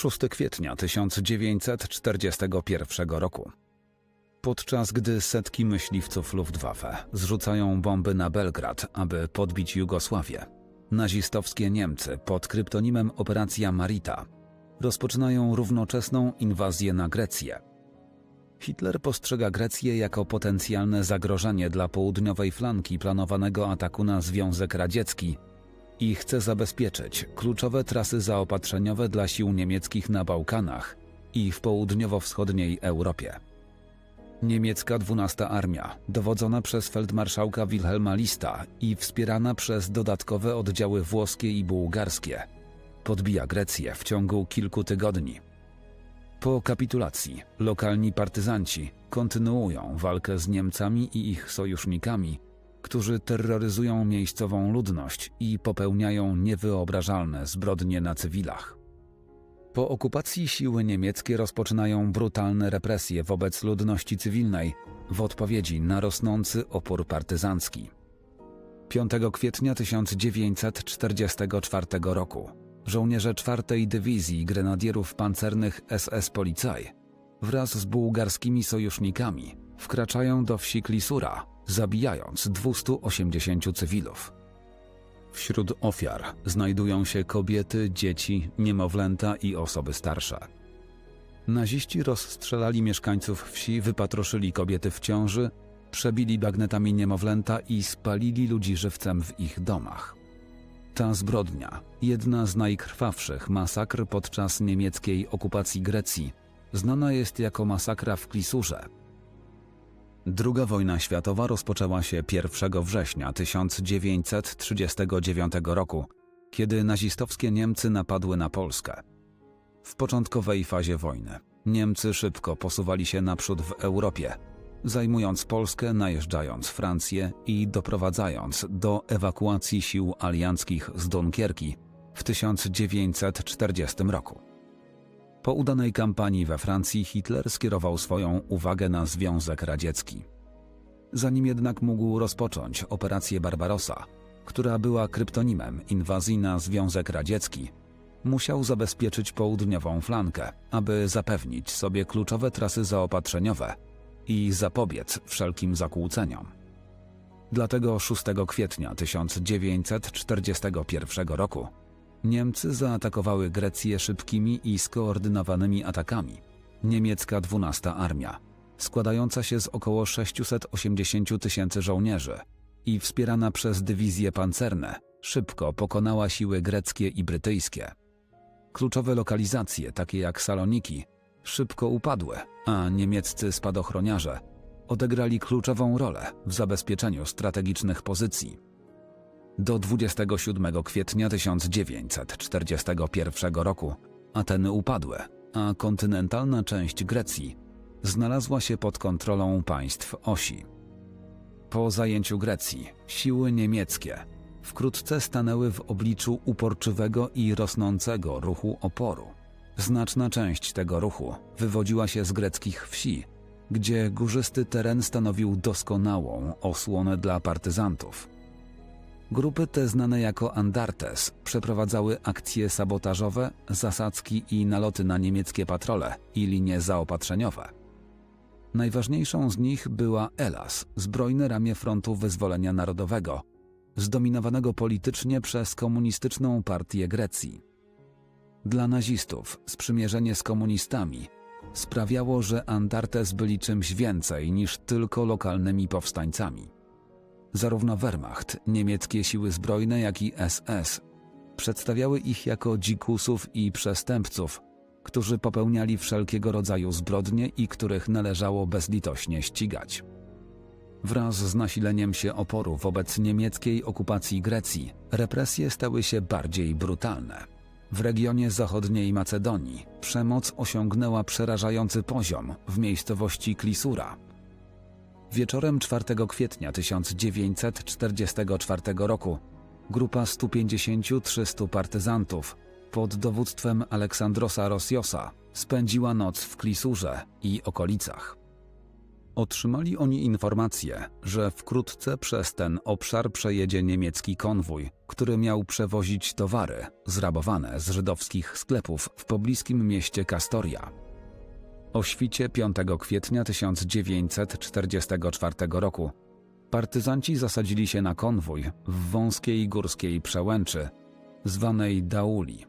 6 kwietnia 1941 roku. Podczas gdy setki myśliwców Luftwaffe zrzucają bomby na Belgrad, aby podbić Jugosławię, nazistowskie Niemcy pod kryptonimem Operacja Marita rozpoczynają równoczesną inwazję na Grecję. Hitler postrzega Grecję jako potencjalne zagrożenie dla południowej flanki planowanego ataku na Związek Radziecki i chce zabezpieczyć kluczowe trasy zaopatrzeniowe dla sił niemieckich na Bałkanach i w południowo-wschodniej Europie. Niemiecka 12 Armia, dowodzona przez feldmarszałka Wilhelma Lista i wspierana przez dodatkowe oddziały włoskie i bułgarskie, podbija Grecję w ciągu kilku tygodni. Po kapitulacji lokalni partyzanci kontynuują walkę z Niemcami i ich sojusznikami, którzy terroryzują miejscową ludność i popełniają niewyobrażalne zbrodnie na cywilach. Po okupacji siły niemieckie rozpoczynają brutalne represje wobec ludności cywilnej w odpowiedzi na rosnący opór partyzancki. 5 kwietnia 1944 roku żołnierze 4 Dywizji Grenadierów Pancernych SS Policaj wraz z bułgarskimi sojusznikami wkraczają do wsi Klisura, zabijając 280 cywilów. Wśród ofiar znajdują się kobiety, dzieci, niemowlęta i osoby starsze. Naziści rozstrzelali mieszkańców wsi, wypatroszyli kobiety w ciąży, przebili bagnetami niemowlęta i spalili ludzi żywcem w ich domach. Ta zbrodnia, jedna z najkrwawszych masakr podczas niemieckiej okupacji Grecji, znana jest jako masakra w Klisurze. Druga wojna światowa rozpoczęła się 1 września 1939 roku, kiedy nazistowskie Niemcy napadły na Polskę. W początkowej fazie wojny Niemcy szybko posuwali się naprzód w Europie, zajmując Polskę, najeżdżając Francję i doprowadzając do ewakuacji sił alianckich z Dunkierki w 1940 roku. Po udanej kampanii we Francji Hitler skierował swoją uwagę na Związek Radziecki. Zanim jednak mógł rozpocząć operację Barbarossa, która była kryptonimem inwazji na Związek Radziecki, musiał zabezpieczyć południową flankę, aby zapewnić sobie kluczowe trasy zaopatrzeniowe i zapobiec wszelkim zakłóceniom. Dlatego 6 kwietnia 1941 roku Niemcy zaatakowały Grecję szybkimi i skoordynowanymi atakami. Niemiecka 12 Armia, składająca się z około 680 tysięcy żołnierzy i wspierana przez dywizje pancerne, szybko pokonała siły greckie i brytyjskie. Kluczowe lokalizacje, takie jak Saloniki, szybko upadły, a niemieccy spadochroniarze odegrali kluczową rolę w zabezpieczeniu strategicznych pozycji. Do 27 kwietnia 1941 roku Ateny upadły, a kontynentalna część Grecji znalazła się pod kontrolą państw osi. Po zajęciu Grecji siły niemieckie wkrótce stanęły w obliczu uporczywego i rosnącego ruchu oporu. Znaczna część tego ruchu wywodziła się z greckich wsi, gdzie górzysty teren stanowił doskonałą osłonę dla partyzantów. Grupy te znane jako Andartes przeprowadzały akcje sabotażowe, zasadzki i naloty na niemieckie patrole i linie zaopatrzeniowe. Najważniejszą z nich była Elas, zbrojne ramię frontu wyzwolenia narodowego, zdominowanego politycznie przez komunistyczną partię Grecji. Dla nazistów sprzymierzenie z komunistami sprawiało, że Andartes byli czymś więcej niż tylko lokalnymi powstańcami. Zarówno Wehrmacht, niemieckie siły zbrojne, jak i SS przedstawiały ich jako dzikusów i przestępców, którzy popełniali wszelkiego rodzaju zbrodnie i których należało bezlitośnie ścigać. Wraz z nasileniem się oporu wobec niemieckiej okupacji Grecji, represje stały się bardziej brutalne. W regionie zachodniej Macedonii przemoc osiągnęła przerażający poziom w miejscowości Klisura. Wieczorem 4 kwietnia 1944 roku grupa 150-300 partyzantów pod dowództwem Aleksandrosa Rosiosa spędziła noc w Klisurze i okolicach. Otrzymali oni informację, że wkrótce przez ten obszar przejedzie niemiecki konwój, który miał przewozić towary zrabowane z żydowskich sklepów w pobliskim mieście Kastoria. O świcie 5 kwietnia 1944 roku partyzanci zasadzili się na konwój w wąskiej górskiej przełęczy, zwanej Dauli.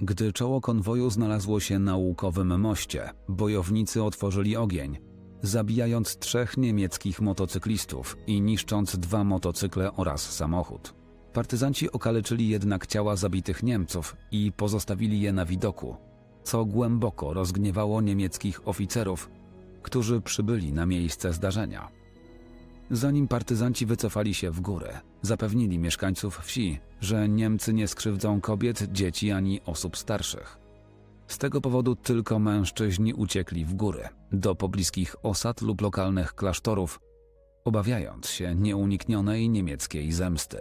Gdy czoło konwoju znalazło się na łukowym moście, bojownicy otworzyli ogień, zabijając trzech niemieckich motocyklistów i niszcząc dwa motocykle oraz samochód. Partyzanci okaleczyli jednak ciała zabitych Niemców i pozostawili je na widoku, co głęboko rozgniewało niemieckich oficerów, którzy przybyli na miejsce zdarzenia. Zanim partyzanci wycofali się w górę, zapewnili mieszkańców wsi, że Niemcy nie skrzywdzą kobiet, dzieci ani osób starszych. Z tego powodu tylko mężczyźni uciekli w góry, do pobliskich osad lub lokalnych klasztorów, obawiając się nieuniknionej niemieckiej zemsty.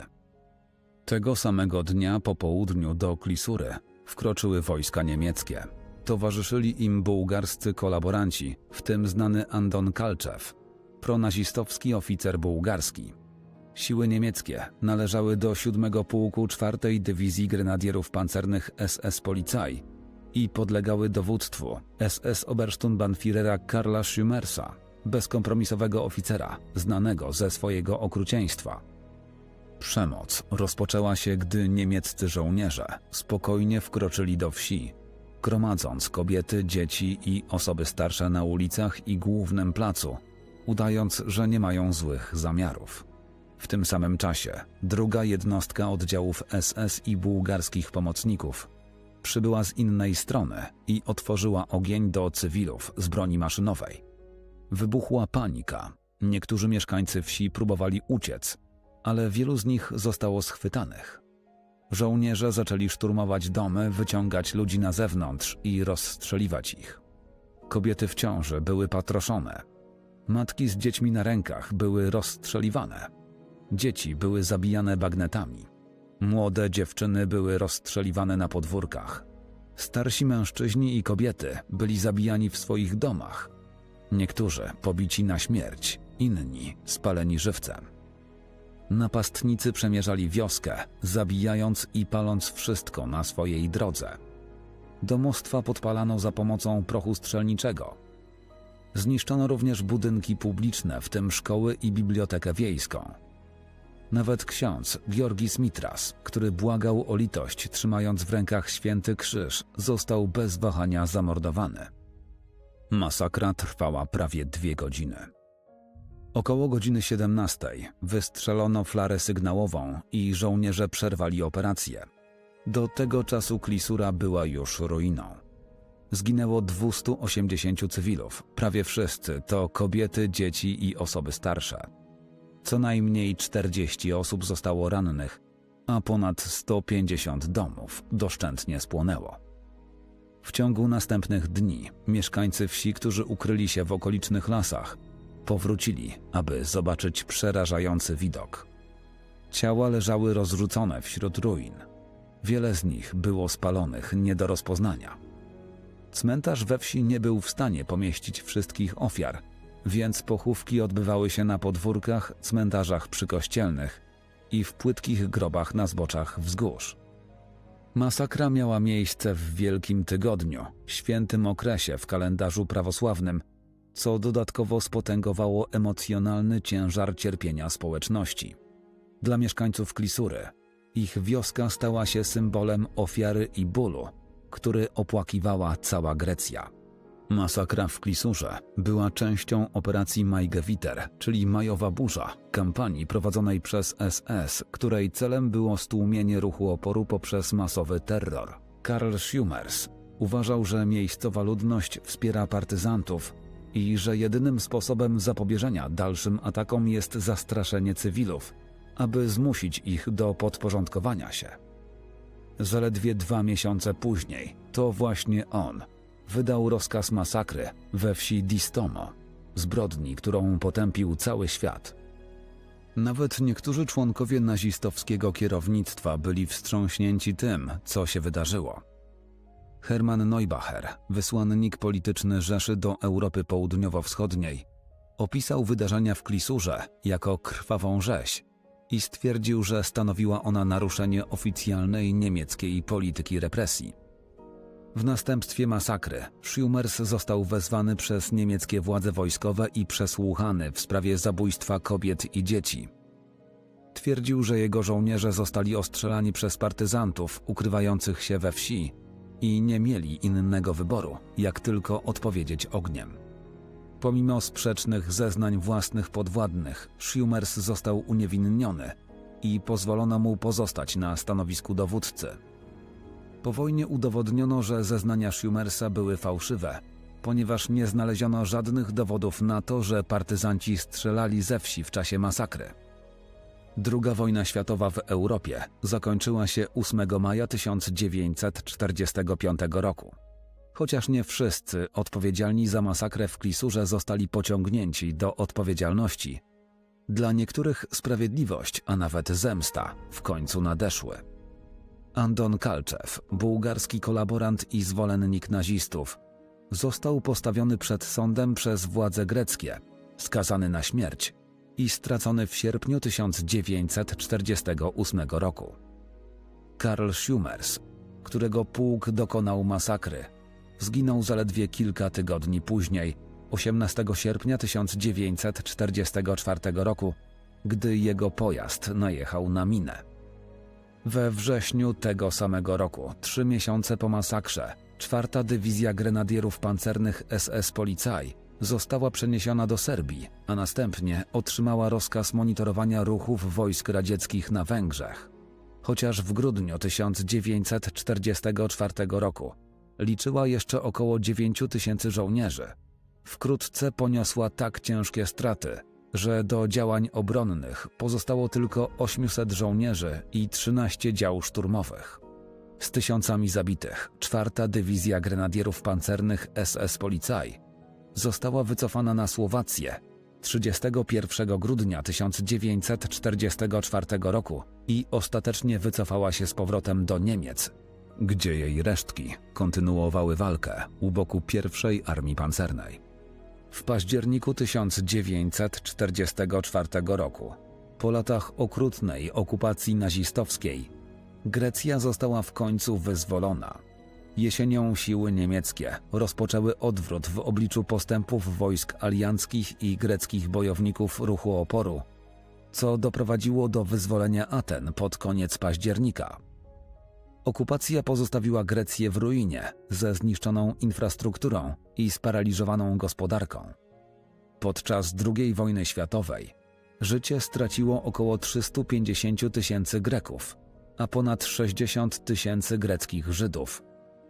Tego samego dnia po południu do Klisury wkroczyły wojska niemieckie. Towarzyszyli im bułgarscy kolaboranci, w tym znany Andon Kalczew, pronazistowski oficer bułgarski. Siły niemieckie należały do 7 Pułku 4 Dywizji Grenadierów Pancernych SS Polizei i podlegały dowództwu SS Obersturmbannführera Karla Schümersa, bezkompromisowego oficera, znanego ze swojego okrucieństwa. Przemoc rozpoczęła się, gdy niemieccy żołnierze spokojnie wkroczyli do wsi, gromadząc kobiety, dzieci i osoby starsze na ulicach i głównym placu, udając, że nie mają złych zamiarów. W tym samym czasie druga jednostka oddziałów SS i bułgarskich pomocników przybyła z innej strony i otworzyła ogień do cywilów z broni maszynowej. Wybuchła panika. Niektórzy mieszkańcy wsi próbowali uciec, ale wielu z nich zostało schwytanych. Żołnierze zaczęli szturmować domy, wyciągać ludzi na zewnątrz i rozstrzeliwać ich. Kobiety w ciąży były patroszone. Matki z dziećmi na rękach były rozstrzeliwane. Dzieci były zabijane bagnetami. Młode dziewczyny były rozstrzeliwane na podwórkach. Starsi mężczyźni i kobiety byli zabijani w swoich domach. Niektórzy pobici na śmierć, inni spaleni żywcem. Napastnicy przemierzali wioskę, zabijając i paląc wszystko na swojej drodze. Domostwa podpalano za pomocą prochu strzelniczego. Zniszczono również budynki publiczne, w tym szkoły i bibliotekę wiejską. Nawet ksiądz Georgis Mitras, który błagał o litość, trzymając w rękach święty krzyż, został bez wahania zamordowany. Masakra trwała prawie dwie godziny. Około godziny 17 wystrzelono flarę sygnałową i żołnierze przerwali operację. Do tego czasu Klisura była już ruiną. Zginęło 280 cywilów, prawie wszyscy to kobiety, dzieci i osoby starsze. Co najmniej 40 osób zostało rannych, a ponad 150 domów doszczętnie spłonęło. W ciągu następnych dni mieszkańcy wsi, którzy ukryli się w okolicznych lasach, powrócili, aby zobaczyć przerażający widok. Ciała leżały rozrzucone wśród ruin. Wiele z nich było spalonych nie do rozpoznania. Cmentarz we wsi nie był w stanie pomieścić wszystkich ofiar, więc pochówki odbywały się na podwórkach, cmentarzach przykościelnych i w płytkich grobach na zboczach wzgórz. Masakra miała miejsce w Wielkim Tygodniu, świętym okresie w kalendarzu prawosławnym, co dodatkowo spotęgowało emocjonalny ciężar cierpienia społeczności. Dla mieszkańców Klisury ich wioska stała się symbolem ofiary i bólu, który opłakiwała cała Grecja. Masakra w Klisurze była częścią operacji Majgewiter, czyli Majowa Burza, kampanii prowadzonej przez SS, której celem było stłumienie ruchu oporu poprzez masowy terror. Karl Schumers uważał, że miejscowa ludność wspiera partyzantów i że jedynym sposobem zapobieżenia dalszym atakom jest zastraszenie cywilów, aby zmusić ich do podporządkowania się. Zaledwie dwa miesiące później to właśnie on wydał rozkaz masakry we wsi Distomo, zbrodni, którą potępił cały świat. Nawet niektórzy członkowie nazistowskiego kierownictwa byli wstrząśnięci tym, co się wydarzyło. Hermann Neubacher, wysłannik polityczny Rzeszy do Europy Południowo-Wschodniej, Opisał wydarzenia w Klisurze jako krwawą rzeź i stwierdził, że stanowiła ona naruszenie oficjalnej niemieckiej polityki represji. W następstwie masakry Schumers został wezwany przez niemieckie władze wojskowe i przesłuchany w sprawie zabójstwa kobiet i dzieci. Twierdził, że jego żołnierze zostali ostrzelani przez partyzantów ukrywających się we wsi i nie mieli innego wyboru, jak tylko odpowiedzieć ogniem. Pomimo sprzecznych zeznań własnych podwładnych, Schumers został uniewinniony i pozwolono mu pozostać na stanowisku dowódcy. Po wojnie udowodniono, że zeznania Schumersa były fałszywe, ponieważ nie znaleziono żadnych dowodów na to, że partyzanci strzelali ze wsi w czasie masakry. Druga wojna światowa w Europie zakończyła się 8 maja 1945 roku. Chociaż nie wszyscy odpowiedzialni za masakrę w Klisurze zostali pociągnięci do odpowiedzialności, dla niektórych sprawiedliwość, a nawet zemsta w końcu nadeszły. Andon Kalczew, bułgarski kolaborant i zwolennik nazistów, został postawiony przed sądem przez władze greckie, skazany na śmierć i stracony w sierpniu 1948 roku. Karl Schumers, którego pułk dokonał masakry, zginął zaledwie kilka tygodni później, 18 sierpnia 1944 roku, gdy jego pojazd najechał na minę. We wrześniu tego samego roku, trzy miesiące po masakrze, czwarta dywizja grenadierów pancernych SS Policaj została przeniesiona do Serbii, a następnie otrzymała rozkaz monitorowania ruchów wojsk radzieckich na Węgrzech. Chociaż w grudniu 1944 roku liczyła jeszcze około 9 tysięcy żołnierzy, wkrótce poniosła tak ciężkie straty, że do działań obronnych pozostało tylko 800 żołnierzy i 13 dział szturmowych. Z tysiącami zabitych, czwarta dywizja grenadierów pancernych SS Policaj została wycofana na Słowację 31 grudnia 1944 roku i ostatecznie wycofała się z powrotem do Niemiec, gdzie jej resztki kontynuowały walkę u boku pierwszej armii pancernej. W październiku 1944 roku, po latach okrutnej okupacji nazistowskiej, Grecja została w końcu wyzwolona. Jesienią siły niemieckie rozpoczęły odwrót w obliczu postępów wojsk alianckich i greckich bojowników ruchu oporu, co doprowadziło do wyzwolenia Aten pod koniec października. Okupacja pozostawiła Grecję w ruinie, ze zniszczoną infrastrukturą i sparaliżowaną gospodarką. Podczas II wojny światowej życie straciło około 350 tysięcy Greków, a ponad 60 tysięcy greckich Żydów